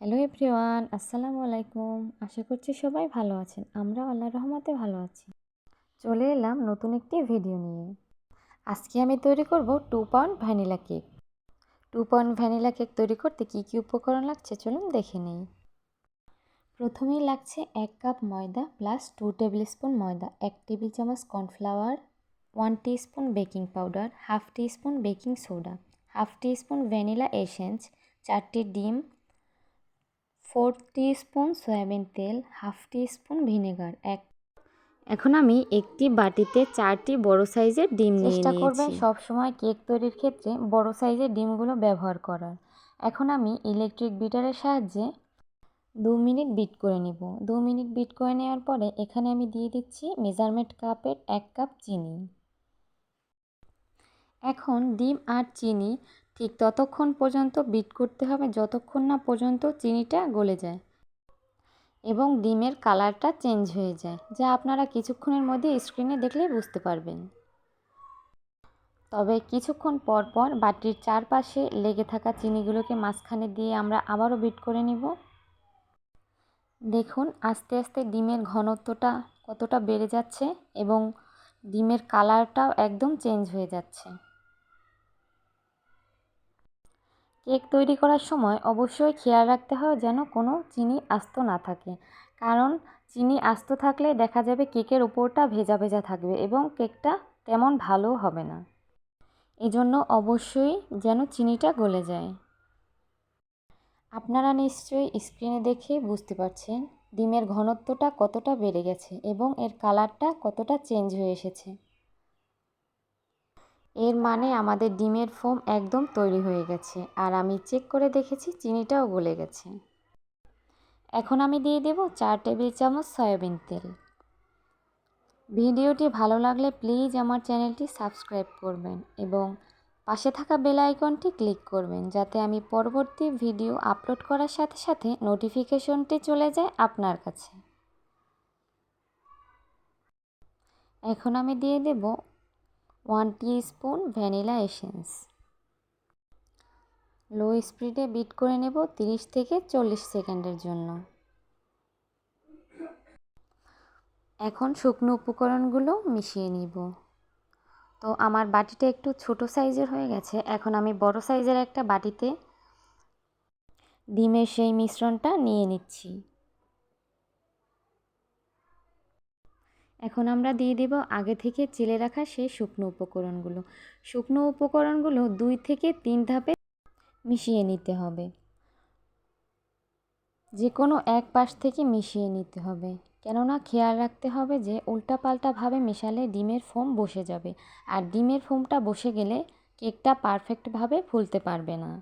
Hello everyone, আসসালামু আলাইকুম। আশা করছি সবাই ভালো আছেন। আমরা আল্লাহ রহমতে ভালো আছি। চলে এলাম নতুন একটি ভিডিও নিয়ে। আজকে আমি তৈরি করব two pound vanilla cake two pound vanilla cake তৈরি করতে কী কী উপকরণ লাগছে চলুন দেখে নিই। প্রথমেই লাগছে এক কাপ ময়দা প্লাস টু টেবিল স্পুন ময়দা, এক টেবিল চামচ cornflour one spoon baking powder half spoon baking soda half spoon vanilla essence চারটি ডিম ফোর স্পুন সয়াবিন তেল হাফ স্পুন ভিনেগার এক এখন আমি একটি বাটিতে চারটি বড় সাইজের ডিম নিয়ে চেষ্টা করবেন সবসময় কেক তৈরির ক্ষেত্রে বড় সাইজের ডিমগুলো ব্যবহার করার। এখন আমি ইলেকট্রিক বিটারের সাহায্যে দু মিনিট বিট করে নেব। দু মিনিট বিট করে নেওয়ার পরে এখানে আমি দিয়ে দিচ্ছি মেজারমেন্ট কাপের এক কাপ চিনি। এখন ডিম আর চিনি ঠিক ততক্ষণ পর্যন্ত বিট করতে হবে, যতক্ষণ না পর্যন্ত চিনিটা গলে যায় এবং ডিমের কালারটা চেঞ্জ হয়ে যায়, যা আপনারা কিছুক্ষণের মধ্যে স্ক্রিনে দেখলেই বুঝতে পারবেন। তবে কিছুক্ষণ পর পর বাটির চারপাশে লেগে থাকা চিনিগুলোকে মাঝখানে দিয়ে আমরা আবারও বিট করে নিব। দেখুন, আস্তে আস্তে ডিমের ঘনত্বটা কতটা বেড়ে যাচ্ছে এবং ডিমের কালারটাও একদম চেঞ্জ হয়ে যাচ্ছে। কেক তৈরি করার সময় অবশ্যই খেয়াল রাখতে হয় যেন কোনো চিনি আস্ত না থাকে। কারণ চিনি আস্ত থাকলে দেখা যাবে কেকের উপরটা ভেজা ভেজা থাকবে এবং কেকটা তেমন ভালো হবে না। এই জন্য অবশ্যই যেন চিনিটা গলে যায়। আপনারা নিশ্চয়ই স্ক্রিনে দেখে বুঝতে পারছেন, ডিমের ঘনত্বটা কতটা বেড়ে গেছে এবং এর কালারটা কতটা চেঞ্জ হয়ে এসেছে। এর মানে আমাদের ডিমের ফোম একদম তৈরি হয়ে গেছে। আর আমি চেক করে দেখেছি, চিনিটাও গলে গেছে। এখন আমি দিয়ে দেব চার টেবিল চামচ সয়াবিন তেল। ভিডিওটি ভালো লাগলে প্লিজ আমার চ্যানেলটি সাবস্ক্রাইব করবেন এবং পাশে থাকা বেল আইকনটি ক্লিক করবেন, যাতে আমি পরবর্তী ভিডিও আপলোড করার সাথে সাথে নোটিফিকেশনটি চলে যায় আপনার কাছে। এখন আমি দিয়ে দেব one spoon vanilla essence. Low স্পিডে বিট করে নেব তিরিশ থেকে চল্লিশ সেকেন্ডের জন্য। এখন শুকনো উপকরণগুলো মিশিয়ে নিব। তো আমার বাটিটা একটু ছোট সাইজের হয়ে গেছে। এখন আমি বড় সাইজের একটা বাটিতে ডিমের সেই মিশ্রণটা নিয়ে নিচ্ছি। এখন আমরা দিয়ে দেব আগে থেকে চেলে রাখা সেই শুকনো উপকরণগুলো। শুকনো উপকরণগুলো দুই থেকে তিন ধাপে মিশিয়ে নিতে হবে। যে কোনো এক পাশ থেকে মিশিয়ে নিতে হবে। কেননা খেয়াল রাখতে হবে যে উল্টাপাল্টাভাবে মেশালে ডিমের ফোম বসে যাবে। আর ডিমের ফোমটা বসে গেলে কেকটা পারফেক্টভাবে ফুলতে পারবে না।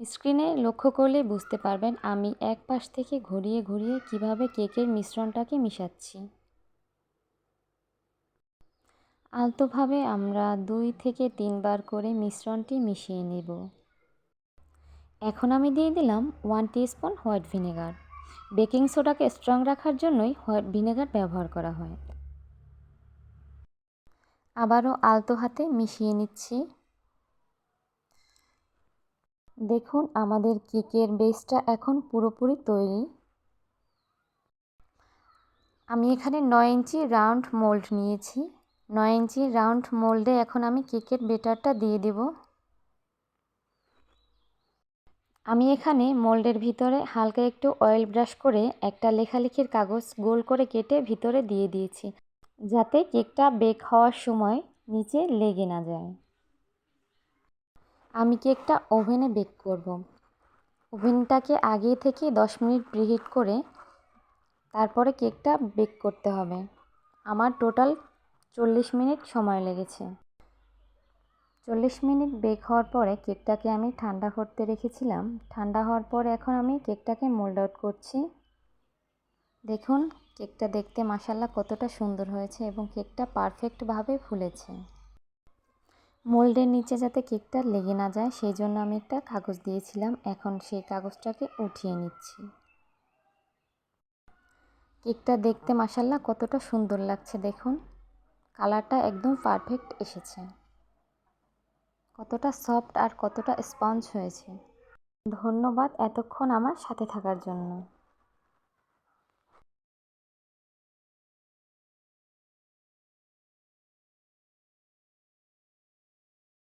স্ক্রিনে লক্ষ্য করলে বুঝতে পারবেন আমি এক পাশ থেকে ঘুরিয়ে ঘুরিয়ে কীভাবে কেকের মিশ্রণটাকে মিশাচ্ছি। আলতোভাবে আমরা দুই থেকে তিনবার করে মিশ্রণটি মিশিয়ে নেব। এখন আমি দিয়ে দিলাম one spoon white vinegar. Baking সোডাকে strong রাখার জন্যই হোয়াইট ভিনেগার ব্যবহার করা হয়। আবারও আলতো হাতে মিশিয়ে নিচ্ছি। দেখুন আমাদের কেকের বেসটা এখন পুরোপুরি তৈরি। আমি এখানে নয় ইঞ্চি রাউন্ড মোল্ড নিয়েছি। নয় ইঞ্চি রাউন্ড মোল্ডে এখন আমি কেকের বেটারটা দিয়ে দেব। আমি এখানে মোল্ডের ভিতরে হালকা একটু অয়েল ব্রাশ করে একটা লেখালেখির কাগজ গোল করে কেটে ভিতরে দিয়ে দিয়েছি, যাতে কেকটা বেক হওয়ার সময় নিচে লেগে না যায়। আমি কেকটা ওভেনে বেক করব। ওভেনটাকে আগে থেকে দশ মিনিট প্রিহিট করে তারপরে কেকটা বেক করতে হবে। আমার টোটাল চল্লিশ মিনিট সময় লেগেছে। চল্লিশ মিনিট বেক হওয়ার পরে কেকটাকে আমি ঠান্ডা করতে রেখেছিলাম। ঠান্ডা হওয়ার পর এখন আমি কেকটাকে মোল্ড আউট করছি। দেখুন, কেকটা দেখতে মাসাল্লা কতটা সুন্দর হয়েছে এবং কেকটা পারফেক্টভাবে ফুলেছে। মোল্ডের নিচে যাতে কেকটা লেগে না যায়, সেই জন্য আমি একটা কাগজ দিয়েছিলাম। এখন সেই কাগজটাকে উঠিয়ে নিচ্ছি। কেকটা দেখতে মাসাল্লা কতটা সুন্দর লাগছে, দেখুন। কালারটা একদম পারফেক্ট এসেছে। কতটা সফট আর কতটা স্পঞ্জ হয়েছে। ধন্যবাদ এতক্ষণ আমার সাথে থাকার জন্য।